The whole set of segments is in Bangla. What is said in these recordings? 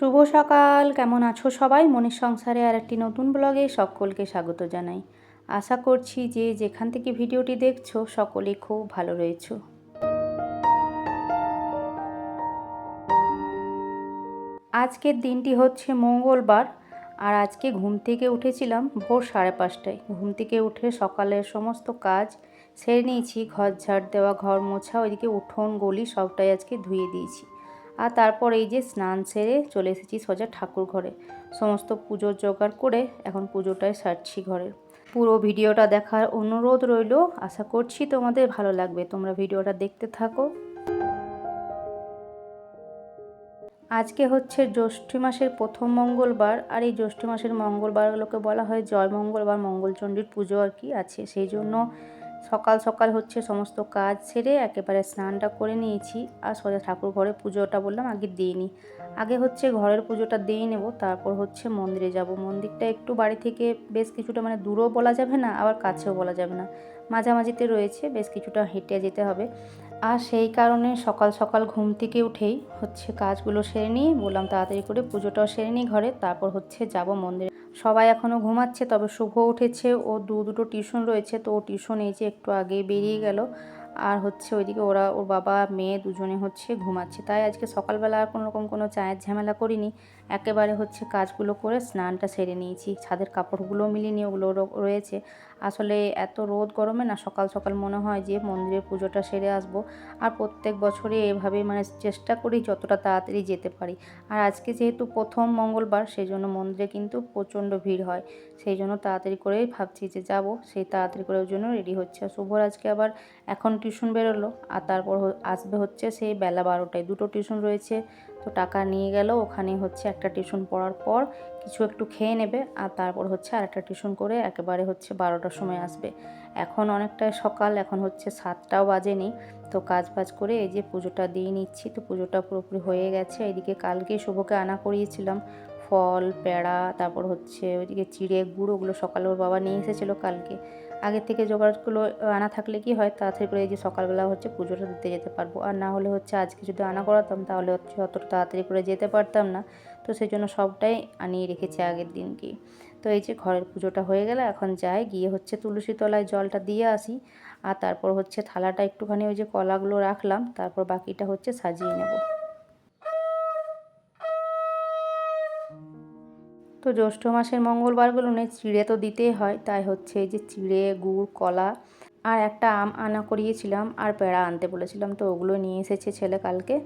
শুভ সকাল, কেমন আছো সবাই? মনের সংসারে আর একটি নতুন ব্লগে সকলকে স্বাগত জানাই। আশা করছি যে যেখান থেকে ভিডিওটি দেখছ সকলে খুব ভালো রয়েছো। আজকের দিনটি হচ্ছে মঙ্গলবার, আর আজকে ঘুম থেকে উঠেছিলাম ভোর সাড়ে পাঁচটায়। ঘুম থেকে উঠে সকালের সমস্ত কাজ সেরে নিয়েছি, ঘর ঝাড় দেওয়া, ঘর মোছা, ওইদিকে উঠোন, গলি সবটাই আজকে ধুয়ে দিয়েছি। আর তারপর এই যে স্নান সেরে চলে এসেছি সোজা ঠাকুর ঘরে। সমস্ত পুজোর জোগাড় করে এখন পুজোটায় সারছি ঘরের পুরো ভিডিওটা দেখার অনুরোধ রইল। আশা করছি তোমাদের ভালো লাগবে। তোমরা ভিডিওটা দেখতে থাকো। আজকে হচ্ছে জ্যৈষ্ঠ মাসের প্রথম মঙ্গলবার। আর এই জ্যৈষ্ঠ মাসের মঙ্গলবারগুলোকে বলা হয় জয় মঙ্গলবার মঙ্গলচণ্ডীর পুজো আর কি আছে। সেই জন্য সকাল সকাল হচ্ছে সমস্ত কাজ সেরে একেবারে স্নানটা করে নিয়েছি। আর সোজা ঠাকুর ঘরে পুজোটা বললাম, আগে দিয়ে নিই। আগে হচ্ছে ঘরের পুজোটা দিয়ে নেব, তারপর হচ্ছে মন্দিরে যাব। মন্দিরটা একটু বাড়ি থেকে বেশ কিছুটা মানে দূরও বলা যাবে না, আবার কাছেও বলা যাবে না। মাঝামাঝিতে রয়েছে, বেশ কিছুটা হেঁটে যেতে হবে। আর সেই কারণে সকাল সকাল ঘুম থেকে উঠেই হচ্ছে কাজগুলো সেরে নিয়ে বললাম তাড়াতাড়ি করে পুজোটাও সেরে নিই ঘরে, তারপর হচ্ছে যাব মন্দিরে। সবাই এখনও ঘুমাচ্ছে, তবে শুভ উঠেছে। ও দু দুটো টিউশন রয়েছে, তো ও টিউশন এই যে একটু আগে বেরিয়ে গেল। আর হচ্ছে ওইদিকে ওরা, ওর বাবা, মেয়ে দুজনে হচ্ছে ঘুমাচ্ছে। তাই আজকে সকালবেলা আর কোনো রকম কোনো চায়ের ঝামেলা করিনি। একেবারে হচ্ছে কাজগুলো করে স্নানটা সেরে নিয়েছি। ছাদের কাপড়গুলো মিলিয়ে নিয়ে ওগুলো রয়েছে। আসলে এত রোদ গরমে না সকাল সকাল মনে হয় যে মন্দিরের পুজোটা সেরে আসব। আর প্রত্যেক বছরে এভাবে মানে চেষ্টা করি যতটা তাড়াতাড়ি যেতে পারি। আর আজকে যেহেতু প্রথম মঙ্গলবার সেই জন্য মন্দিরে কিন্তু প্রচণ্ড ভিড় হয়। সেই জন্য তাড়াতাড়ি করেই ভাবছি যে যাব, সেই তাড়াতাড়ি করার জন্য রেডি হচ্ছে। আর শুভর আজকে আবার এখন টিউশন বেরোলো, আর তারপর আসবে হচ্ছে সেই বেলা বারোটায়। দুটো টিউশন রয়েছে তো টাকা নিয়ে গেল ওখানে হচ্ছে একটা টিউশন পড়ার পর কিছু একটু খেয়ে নেবে আর তারপর হচ্ছে আর একটা টিউশন করে একেবারে হচ্ছে বারোটার সময় আসবে। এখন অনেকটাই সকাল, এখন হচ্ছে সাতটাও বাজেনি। তো কাজ বাজ করে এই যে পুজোটা দিয়ে নিচ্ছি, তো পুজোটা পুরোপুরি হয়ে গেছে। এদিকে কালকে শুভকে আনা করিয়েছিলাম। ফল, পেড়া, তারপর হচ্ছে ওইদিকে চিড়ে গুঁড়ো, ওগুলো সকালে ওর বাবা নিয়ে এসেছিল কালকে। আগের থেকে জোগাড়গুলো আনা থাকলে কি হয়? তাড়াতাড়ি করে এই যে সকালবেলা হচ্ছে পুজোটা দিতে যেতে পারব। আর না হলে হচ্ছে আজকে যদি আনা করাতাম, তাহলে হচ্ছে অতটা তাড়াতাড়ি করে যেতে পারতাম না। তো সেই জন্য সবটাই আনিয়ে রেখেছি আগের দিনকে। তো এই যে ঘরের পুজোটা হয়ে গেলে এখন যাই, গিয়ে হচ্ছে তুলসী তলায় জলটা দিয়ে আসি। আর তারপর হচ্ছে থালাটা একটুখানি ওই যে কলাগুলো রাখলাম, তারপর বাকিটা হচ্ছে সাজিয়ে নেব। জ্যৈষ্ঠ মাসের মঙ্গলবারগুলো চিড়ে তো দিতেই হয়, তাই হচ্ছে যে চিড়ে, গুড়, কলা আর একটা আম আনা করিয়েছিলাম আর পেড়া আনতে বলেছিলাম। তো ওগুলো নিয়ে এসেছে ছেলে কালকে।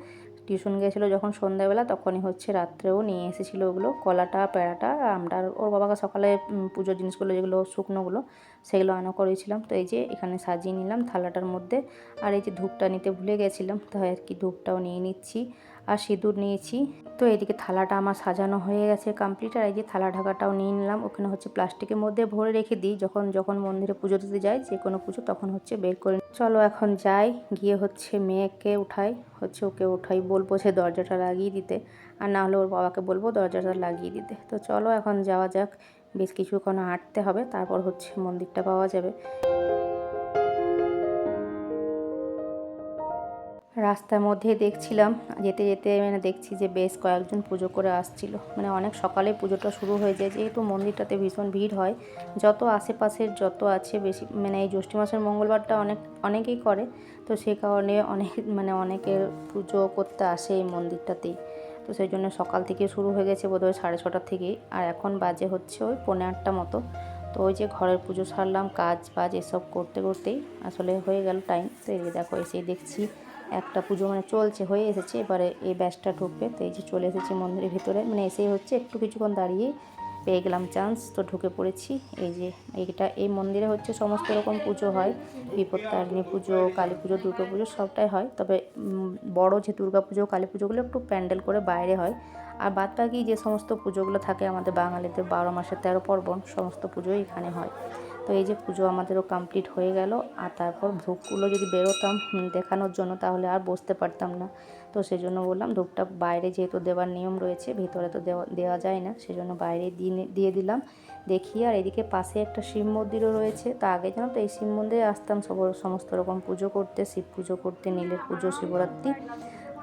টিউশন গেছিল যখন সন্ধ্যাবেলা, তখনই হচ্ছে রাত্রেও নিয়ে এসেছিল ওগুলো, কলাটা, পেড়াটা, আমটা। ওর বাবাকে সকালে পুজোর জিনিসগুলো, যেগুলো শুকনোগুলো, সেগুলো আনা করেছিলাম। তো এই যে এখানে সাজিয়ে নিলাম থালাটার মধ্যে। আর এই যে ধূপটা নিতে ভুলে গেছিলাম, তাই আর কি ধূপটাও নিয়ে নিচ্ছি। আর সিঁদুর নিয়েছি। তো এদিকে থালাটা আমার সাজানো হয়ে গেছে কমপ্লিট আর এই যে থালা ঢাকাটাও নিয়ে নিলাম। ওখানে হচ্ছে প্লাস্টিকের মধ্যে ভরে রেখে দিই। যখন যখন মন্দিরে পুজো দিতে যাই, যে কোনো পুজো, তখন হচ্ছে বের করে চলো এখন যাই। গিয়ে হচ্ছে মেয়েকে উঠাই। হচ্ছে ওকে উঠাই বলব সে দরজাটা লাগিয়ে দিতে। আর না হলে ওর বাবাকে বলব দরজাটা লাগিয়ে দিতে। তো চলো এখন যাওয়া যাক। বেশ কিছুক্ষণ হাঁটতে হবে, তারপর হচ্ছে মন্দিরটা পাওয়া যাবে। রাস্তার মধ্যে দেখছিলাম, যেতে যেতে মানে দেখছি যে বেশ কয়েকজন পুজো করে আসছিল। মানে অনেক সকালে পুজোটা শুরু হয়ে যায়, যেহেতু মন্দিরটাতে ভীষণ ভিড় হয়। যত আশেপাশের যত আছে বেশি মানে এই জ্যৈষ্ঠ মাসের মঙ্গলবারটা অনেক, অনেকেই করে। তো সে কারণে অনেক মানে অনেকের পুজো করতে আসে এই মন্দিরটাতেই। তো সেই জন্য সকাল থেকে শুরু হয়ে গেছে বোধহয় সাড়ে ছটার থেকেই আর এখন বাজে হচ্ছে ওই পনেরো আটটা মতো। তো ওই যে ঘরের পুজো সারলাম, কাজ বাজ এসব করতে করতেই আসলে হয়ে গেল টাইম তো এই দেখো এসেই দেখছি একটা পুজো মানে চলছে, হয়ে এসেছে। এবারে এই ব্যাচটা ঢুকবে। তো এই যে চলে এসেছি মন্দিরের ভিতরে। মানে এসেই হচ্ছে, একটু কিছুক্ষণ দাঁড়িয়ে পেয়ে গেলাম চান্স তো ঢুকে পড়েছি। এই যে এইটা, এই মন্দিরে হচ্ছে সমস্ত রকম পুজো হয়। বিপত্তারিণী পুজো, কালী পুজো, দুর্গা পুজো, সবটাই হয়। তবে বড় যে দুর্গা পুজো, কালী পুজোগুলো একটু প্যান্ডেল করে বাইরে হয়। আর বাদ বাকি যে সমস্ত পুজোগুলো থাকে আমাদের বাঙালিদের বারো মাসের তেরো পর্বণ, সমস্ত পুজোই এখানে হয়। তো এই যে পুজো আমাদেরও কমপ্লিট হয়ে গেল। আর তারপর ধূপগুলো যদি বেরোতাম দেখানোর জন্য, তাহলে আর বসতে পারতাম না। তো সেই জন্য বললাম, ধূপটা বাইরে যেহেতু দেওয়ার নিয়ম রয়েছে, ভিতরে তো দেওয়া দেওয়া যায় না। সেজন্য বাইরে দিয়ে দিলাম। দেখি, আর এদিকে পাশে একটা শিব মন্দিরও রয়েছে। তো আগে জানো তো এই শিব মন্দিরে আসতাম, সব, সমস্ত রকম পুজো করতে, শিব পুজো করতে, নীলের পুজো, শিবরাত্রি।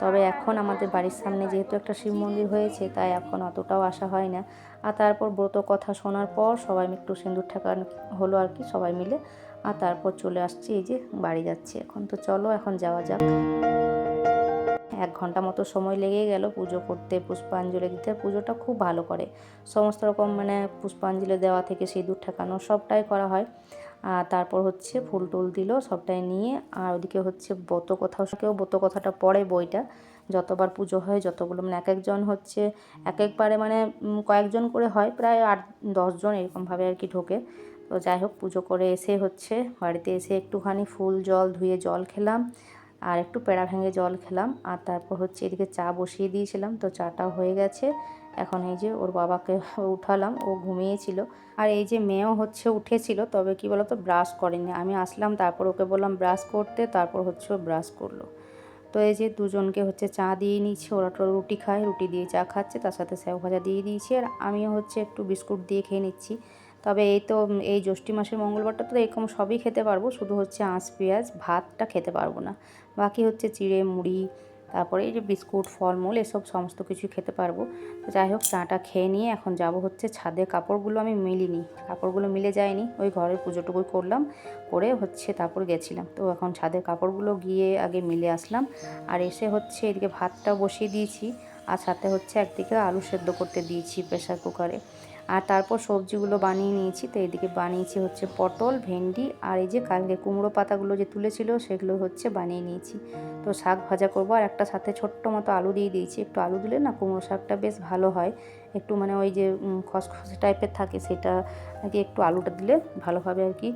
তবে এখন আমাদের বাড়ির সামনে যেহেতু একটা শিব মন্দির হয়েছে, তাই এখন অতটাও আসা হয় না। আর তারপর ব্রত কথা শোনার পর সবাই একটু সিঁদুর ঠেকান হলো আর কি, সবাই মিলে। আর তারপর চলে আসছি, এই যে বাড়ি যাচ্ছি এখন। তো চলো এখন যাওয়া যাক। এক ঘণ্টা মতো সময় লেগে গেল পুজো করতে, পুষ্পাঞ্জলি দিতে। পুজোটা খুব ভালো করে। সমস্ত রকম মানে পুষ্পাঞ্জলি দেওয়া থেকে সিঁদুর ঠেকানো সবটাই করা হয়। আর তারপর হচ্ছে ফুল টুল দিল, সবটাই নিয়ে। আর ওদিকে হচ্ছে ব্রত কোথাও কেউ ব্রত কথাটা পড়ে বইটা। যতবার পুজো হয়, যতগুলো মানে এক একজন হচ্ছে এক একবারে মানে কয়েকজন করে হয়, প্রায় আট, দশজন এরকমভাবে আর কি ঢোকে। তো যাই হোক, পুজো করে এসে হচ্ছে বাড়িতে এসে একটুখানি ফুল, জল ধুয়ে জল খেলাম। আর একটু পেড়া ভেঙে জল খেলাম। আর তারপর হচ্ছে এদিকে চা বসিয়ে দিয়েছিলাম। তো চাটা হয়ে গেছে। এখন এই যে ওর বাবাকে উঠালাম, ও ঘুমিয়েছিল। আর এই যে মেয়েও হচ্ছে উঠেছিল, তবে কি বলতো, ব্রাশ করেনি। আমি আসলাম, তারপর ওকে বললাম, ব্রাশ করতে। তারপর হচ্ছে ও ব্রাশ করল। তো এই যে দুজনকে হচ্ছে চা দিয়ে নিচ্ছে ওরা তো রুটি খায়, রুটি দিয়ে চা খাচ্ছে, তার সাথে সেও ভাজা দিয়ে দিয়েছি, আর আমিও হচ্ছে একটু বিস্কুট দিয়ে খেয়ে নিচ্ছি। তবে এই তো, এই জ্যৈষ্ঠী মাসের মঙ্গলবারটা তো এরকম সবই খেতে পারব, শুধু হচ্ছে আঁশ, পেঁয়াজ, ভাতটা খেতে পারব না। বাকি হচ্ছে চিড়ে, মুড়ি তারপরে এই যে বিস্কুট, ফলমূল এসব সমস্ত কিছু খেতে পারব। তো যাই হোক, চাটা খেয়ে নিয়ে এখন যাব হচ্ছে ছাদে। কাপড়গুলো আমি মিলিনি, কাপড়গুলো মিলে যায়নি। ওই ঘরের পুজোটুকুই করলাম, করে হচ্ছে তারপর গেছিলাম। তো এখন ছাদের কাপড়গুলো গিয়ে আগে মিলে আসলাম। আর এসে হচ্ছে এদিকে ভাতটা বসিয়ে দিয়েছি। আর সাথে হচ্ছে একদিকে আলু সেদ্ধ করতে দিয়েছি প্রেসার কুকারে। আর তারপর সবজিগুলো বানিয়ে নিয়েছি। তো এদিকে বানিয়েছি হচ্ছে পটল, ভেন্ডি আর এই যে কালকে কুমড়ো পাতাগুলো যে তুলেছিল সেগুলো হচ্ছে বানিয়ে নিয়েছি। তো শাক ভাজা করব আর একটা সাথে ছোট্ট মতো আলু দিয়ে দিয়েছি। একটু আলু দিলে না কুমড়ো শাকটা বেশ ভালো হয়। একটু মানে ওই যে খসখসে টাইপের থাকে সেটা আর কি একটু আলুটা দিলে ভালোভাবে আর কি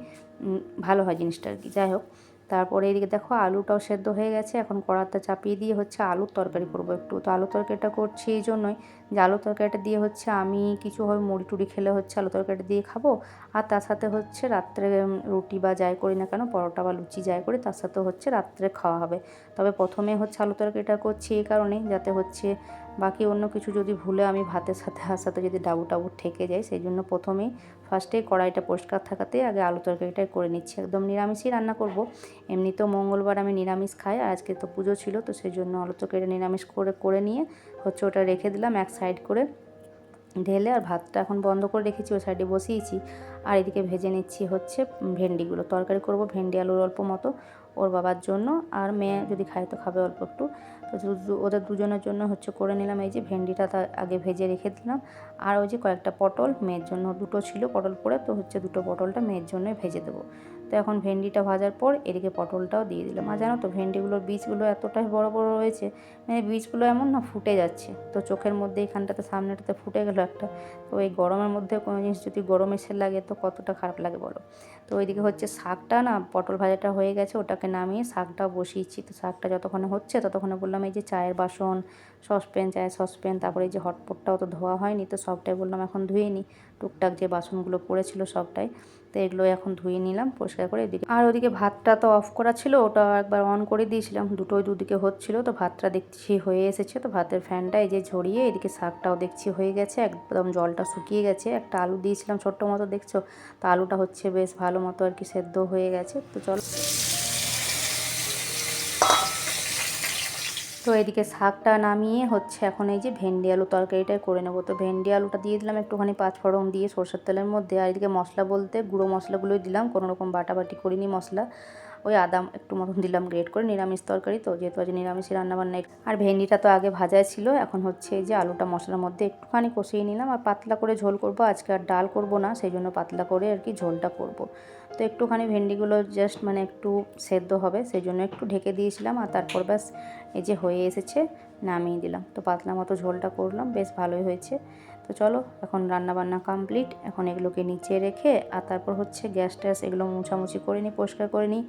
ভালো হয় জিনিসটা আর কি। যাই হোক তারপরে এদিকে দেখো আলুটাও সেদ্ধ হয়ে গেছে। এখন কড়াতে চাপিয়ে দিয়ে হচ্ছে আলুর তরকারি করব একটু। তো আলু তরকারিটা করছি এই জন্যই যে আলু তরকারিটা দিয়ে হচ্ছে আমি কিছু হয় মুড়ি টুড়ি খেলে হচ্ছে আলু তরকারিটা দিয়ে খাব। আর তার সাথে হচ্ছে রাত্রে রুটি বা যাই করি না কেন, পরোটা বা লুচি যাই করি, তার সাথে হচ্ছে রাত্রে খাওয়া হবে। তবে প্রথমে হচ্ছে আলু তরকারিটা করছি এই কারণেই, যাতে হচ্ছে বাকি অন্য কিছু যদি ভুলে আমি ভাতের সাথে আর সাথে যদি ডাবু টাবু ঠেকে যায় সেই জন্য প্রথমেই ফার্স্টে কড়াইটা পরিষ্কার থাকাতে আগে আলু তরকারিটাই করে নিচ্ছি। একদম নিরামিষই রান্না করব। এমনিতেও মঙ্গলবার আমি নিরামিষ খাই আর আজকে তো পুজো ছিল, তো সেই জন্য আলু তরকারিটা নিরামিষ করে করে নিয়ে হচ্ছে ওটা রেখে দিলাম এক সাইড করে ঢেলে আর ভাতটা এখন বন্ধ করে রেখেছি, ওই সাইডে বসিয়েছি। আর এদিকে ভেজে নিচ্ছি হচ্ছে ভেন্ডিগুলো। তরকারি করব ভেন্ডি আলুর অল্প মতো ওর বাবার জন্য। আর মেয়ে যদি খায় তো খাবে অল্প একটু। তো ওদের দুজনের জন্য হচ্ছে করে নিলাম। এই যে ভেন্ডিটা তার আগে ভেজে রেখে দিলাম। আর ওই যে কয়েকটা পটল, মেয়ের জন্য দুটো ছিল পটল পরে, তো হচ্ছে দুটো পটলটা মেয়ের জন্যই ভেজে দেবো। তো এখন ভেন্ডিটা ভাজার পর এদিকে পটলটাও দিয়ে দিলাম। আর জানো তো, ভেন্ডিগুলোর বীজগুলো এতটাই বড় বড় রয়েছে মানে বীজগুলো এমন না ফুটে যাচ্ছে। তো চোখের মধ্যে এখানটাতে, সামনেটাতে ফুটে গেলো একটা। তো এই গরমের মধ্যে কোনো জিনিস যদি গরম এসে লাগে তো কতটা খারাপ লাগে বলো? তো ওইদিকে হচ্ছে শাকটা না, পটল ভাজাটা হয়ে গেছে, ওটাকে নামিয়ে শাকটা বসিয়েছি। তো শাকটা যতক্ষণে হচ্ছে ততক্ষণে বললাম, এই যে চায়ের বাসন, সসপ্যান, চায়ের সসপ্যান, তারপরে এই যে হটপটটাও তো ধোয়া হয়নি, তো সবটাই বললাম এখন ধুয়ে নিই। টুকটাক যে বাসনগুলো পড়েছিল সবটাই, তো এগুলো এখন ধুয়ে নিলাম, পরিষ্কার করে এদিকে আর ওদিকে ভাতটা তো অফ করা ছিল, ওটা একবার অন করে দিয়েছিলাম, দুটোই দুদিকে হচ্ছিল, তো ভাতটা দেখছি হয়ে এসেছে, তো ভাতের ফ্যানটা এই যে ঝরিয়ে এদিকে শাকটাও দেখছি হয়ে গেছে, একদম জলটা শুকিয়ে গেছে, একটা আলু দিয়েছিলাম ছোট্ট মতো, দেখছ? তো আলুটা হচ্ছে বেশ ভালো মতো আর কি সেদ্ধ হয়ে গেছে, তো চলো তো এদিকে শাকটা নামিয়ে হচ্ছে এখন এই যে ভেন্ডি আলু তরকারিটাই করে নেব। তো ভেন্ডি আলুটা দিয়ে দিলাম একটুখানি পাঁচফোড়ন দিয়ে সরষের তেলের মধ্যে। আর এদিকে মশলা বলতে গুঁড়ো মশলাগুলোই দিলাম, কোনো রকম বাটাবাটি করিনি মশলা। ওই আদাম একটু মতন দিলাম গ্রেট করে, নিরামিষ তরকারি তো, যেহেতু আজ নিরামিষই রান্নাবান্না আর ভেন্ডিটা তো আগে ভাজাই ছিল, এখন হচ্ছে এই যে আলুটা মশলার মধ্যে একটুখানি কষিয়ে নিলাম। আর পাতলা করে ঝোল করব, আজকে আর ডাল করব না, সেই জন্য পাতলা করে আর কি ঝোলটা করব। তো একটুখানি ভেন্ডিগুলো জাস্ট মানে একটু সেদ্ধ হবে সেই জন্য একটু ঢেকে দিয়েছিলাম আর তারপর ব্যাস এই যে হয়ে এসেছে, নামিয়ে দিলাম। তো পাতলা মতো ঝোলটা করলাম, বেশ ভালোই হয়েছে। তো চলো, এখন রান্না বান্না কমপ্লিট এখন এগুলোকে নিচে রেখে, আর তারপর হচ্ছে গ্যাস ট্যাস এগুলো মুছামুছি করে নিই, পরিষ্কার করে নিই।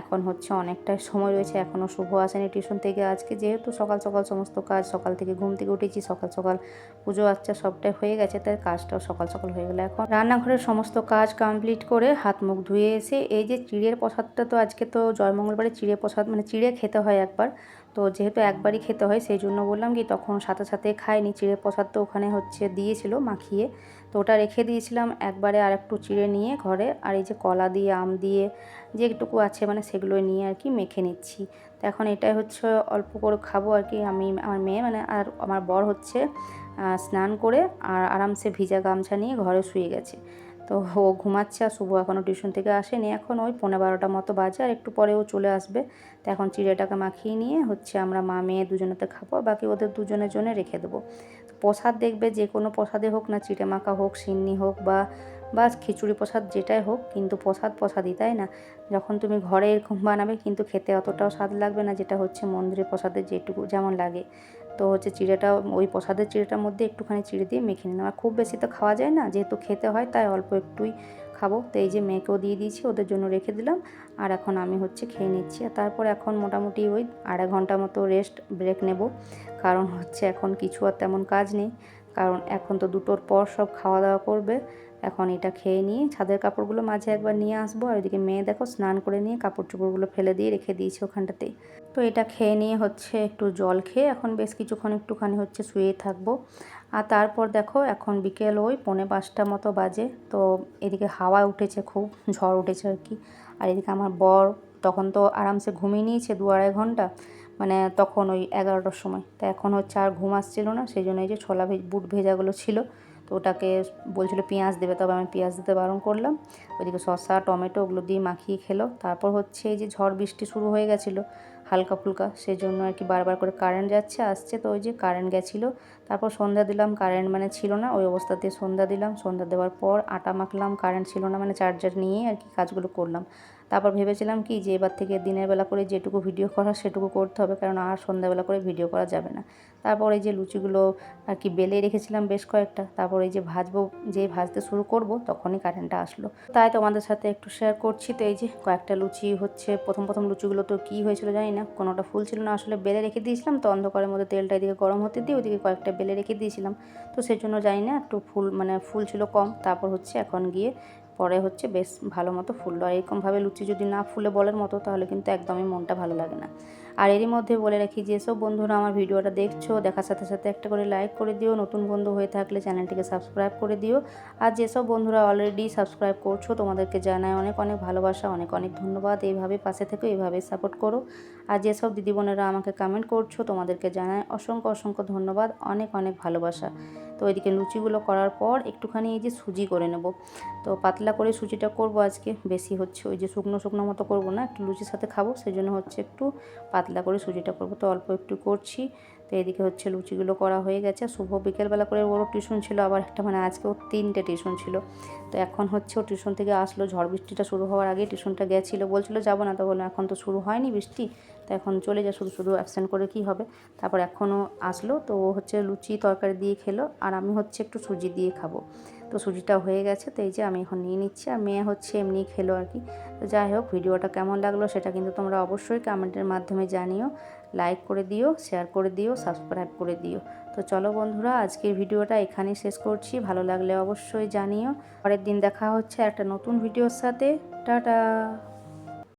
এখন হচ্ছে অনেকটা সময় রয়েছে এখনও শুভ আসেনি টিউশন থেকে আজকে। যেহেতু সকাল সকাল সমস্ত কাজ, সকাল থেকে ঘুম থেকে উঠেছি, সকাল সকাল পুজো আচ্ছা সবটাই হয়ে গেছে, তাই কাজটাও সকাল সকাল হয়ে গেলো। এখন রান্নাঘরের সমস্ত কাজ কমপ্লিট করে হাত মুখ ধুয়ে এসে, এই যে চিড়ের প্রসাদটা তো আজকে তো জয়মঙ্গলবারে চিড়ে প্রসাদ মানে চিড়ে খেতে হয় একবার। তো যেহেতু একবারই খেতে হয়, সেই জন্য বললাম কি তখন সাথে সাথে খাইনি, চিড়ে প্রসাদ তো ওখানে হচ্ছে দিয়েছিল মাখিয়ে। তো ওটা রেখে দিয়েছিলাম, একবারে আর একটু চিড়ে নিয়ে ঘরে, আর এই যে কলা দিয়ে, আম দিয়ে যে যেটুকু আছে মানে সেগুলো নিয়ে আর কি মেখে নিচ্ছি। তো এখন এটাই হচ্ছে অল্প করে খাব আর কি, আমি, আমার মেয়ে মানে আর আমার বর হচ্ছে স্নান করে আর আরামসে ভিজা গামছা নিয়ে ঘরে শুয়ে গেছে। তো ও ঘুমাচ্ছে আর শুভ এখনও টিউশন থেকে আসেনি। এখন ওই পনেরো বারোটা মতো বাজে আর একটু পরে ও চলে আসবে। তো এখন চিড়েটাকে মাখিয়ে নিয়ে হচ্ছে আমরা মা মেয়ে দুজনেতে খাব বাকি ওদের দুজনের জন্য রেখে দেবো। প্রসাদ দেখবে যে কোনো প্রসাদে হোক না, চিড়ে মাখা হোক, সিন্নি হোক বা বা খিচুড়ি প্রসাদ যেটাই হোক, কিন্তু প্রসাদ প্রসাদই, তাই না? যখন তুমি ঘরে এরকম বানাবে কিন্তু খেতে অতটাও স্বাদ লাগবে না, যেটা হচ্ছে মন্দিরের প্রসাদের যেটুকু যেমন লাগে। তো হচ্ছে চিড়েটা, ওই প্রসাদের চিড়েটার মধ্যে একটুখানি চিড়ে দিয়ে মেখে নিলাম। আর খুব বেশি তো খাওয়া যায় না, যেহেতু খেতে হয় তাই অল্প একটুই খাব। তো এই যে মেয়েকেও দিয়ে দিয়েছি, ওদের জন্য রেখে দিলাম। আর এখন আমি হচ্ছে খেয়ে নিচ্ছি। আর তারপর এখন মোটামুটি ওই আড়াই ঘণ্টা মতো রেস্ট, ব্রেক নেব। কারণ হচ্ছে এখন কিছু আর তেমন কাজ নেই। কারণ এখন তো দুটোর পর সব খাওয়া দাওয়া করবে। এখন এটা খেয়ে নিয়ে ছাদের কাপড়গুলো মাঝে একবার নিয়ে আসব। আর ওইদিকে মেয়ে দেখো স্নান করে নিয়ে কাপড় চোপড়গুলো ফেলে দিয়ে রেখে দিয়েছি ওখানটাতে। তো এটা খেয়ে নিয়ে হচ্ছে একটু জল খেয়ে এখন বেশ কিছুক্ষণ একটুখানি হচ্ছে শুয়ে থাকব। আর তারপর দেখো এখন বিকেল ওই পৌনে পাঁচটা মতো বাজে। তো এদিকে হাওয়া উঠেছে, খুব ঝড় উঠেছে আর কি। আর এদিকে আমার বর তখন তো আরামসে ঘুমিয়ে নিয়েছে দু আড়াই ঘণ্টা মানে তখন ওই এগারোটার সময়। তা এখন হচ্ছে আর ঘুম আসছিল না, সেই জন্য এই যে ছোলা বুট ভেজাগুলো ছিল। তো ওটাকে বলছিল পেঁয়াজ দেবে, তবে আমি পেঁয়াজ দিতে বারণ করলাম। ওইদিকে শসা, টমেটো ওগুলো দিয়ে মাখিয়ে খেলো। তারপর হচ্ছে এই যে ঝড় বৃষ্টি শুরু হয়ে গেছিল হালকা ফুলকা সেই জন্য আর কি বারবার করে কারেন্ট যাচ্ছে, আসছে। তো ওই যে কারেন্ট গেছিল, তারপর সন্ধ্যা দিলাম কারেন্ট মানে ছিল না, ওই অবস্থাতে সন্ধ্যা দিলাম। সন্ধ্যা দেওয়ার পর আটা মাখলাম কারেন্ট ছিল না মানে চার্জার নিয়ে আর কি কাজগুলো করলাম। তারপর ভেবেছিলাম কি যে এবার থেকে দিনের বেলা করে যেটুকু ভিডিও করা সেটুকু করতে হবে, কারণ আর সন্ধ্যাবেলা করে ভিডিও করা যাবে না। তারপর এই যে লুচিগুলো আর কি বেলে রেখেছিলাম বেশ কয়েকটা, তারপর এই যে ভাজবো, যে ভাজতে শুরু করব তখনই কারেন্টটা আসলো। তাই তোমাদের সাথে একটু শেয়ার করছি। তো এই যে কয়েকটা লুচি হচ্ছে, প্রথম প্রথম লুচিগুলো তো কী হয়েছিল জানি না, কোনোটা ফুল ছিল না, আসলে বেলে রেখে দিয়েছিলাম। তো অন্ধকারের মধ্যে তেলটা এদিকে গরম হতে দিয়ে ওদিকে কয়েকটা বেলে রেখে দিয়েছিলাম। তো সেই জন্য জানি না, একটু ফুল মানে ফুল ছিল কম। তারপর হচ্ছে এখন গিয়ে পরে হচ্ছে বেশ ভালো মতো ফুললো। আর এরকমভাবে লুচি যদি না ফুলে বলের মতো, তাহলে কিন্তু একদমই মনটা ভালো লাগে না। আর এরই মধ্যে বলে রাখি যেসব বন্ধুরা আমার ভিডিওটা দেখছ, দেখার সাথে সাথে একটা করে লাইক করে দিও। নতুন বন্ধু হয়ে থাকলে চ্যানেলটিকে সাবস্ক্রাইব করে দিও। আর যেসব বন্ধুরা অলরেডি সাবস্ক্রাইব করছ, তোমাদেরকে জানায় অনেক অনেক ভালোবাসা, অনেক অনেক ধন্যবাদ। এইভাবে পাশে থেকে এইভাবে সাপোর্ট করো। আর যেসব দিদি বোনেরা আমাকে কমেন্ট করছ, তোমাদেরকে জানাই অসংখ্য অসংখ্য ধন্যবাদ, অনেক অনেক ভালোবাসা। তো এদিকে লুচিগুলো করার পর একটুখানি এই যে সুজি করে নেব। তো পাতলা করে সুজিটা করব আজকে, বেশি হচ্ছে ওই যে শুকনো শুকনো মতো করব না, একটু লুচির সাথে খাব সেই জন্য হচ্ছে একটু পাতলা করে সুজিটা করব। তো অল্প একটু করছি। তো এদিকে হচ্ছে লুচিগুলো করা হয়ে গেছে। শুভ বিকেলবেলা করে ওরও টিউশন ছিল, আবার একটা মানে আজকে ওর তিনটে টিউশন ছিল। তো এখন হচ্ছে ও টিউশন থেকে আসলো, ঝড় বৃষ্টিটা শুরু হওয়ার আগে টিউশনটা গেছিল, বলছিল, যাব না তো বললাম এখন তো শুরু হয়নি বৃষ্টি, তো এখন চলে যা শুধু শুধু অ্যাবসেন্ট করে কি হবে? তারপর এখনও আসলো, তো ও হচ্ছে লুচি তরকারি দিয়ে খেলো, আর আমি হচ্ছে একটু সুজি দিয়ে খাব। তো সুজিটা হয়ে গেছে, তো এই যে আমি এখন নিয়ে নিচ্ছি, আর মেয়ে হচ্ছে এমনি খেলো আর কি। তো যাই হোক, ভিডিওটা কেমন লাগল সেটা কিন্তু তোমরা অবশ্যই কমেন্টের মাধ্যমে জানিও। লাইক করে দিও শেয়ার করে দিও সাবস্ক্রাইব করে দিও। তো চলো বন্ধুরা, আজকের ভিডিওটা এখানেই শেষ করছি। ভালো লাগলে অবশ্যই জানিও। পরের দিন দেখা হচ্ছে একটা নতুন ভিডিওর সাথে। টাটা!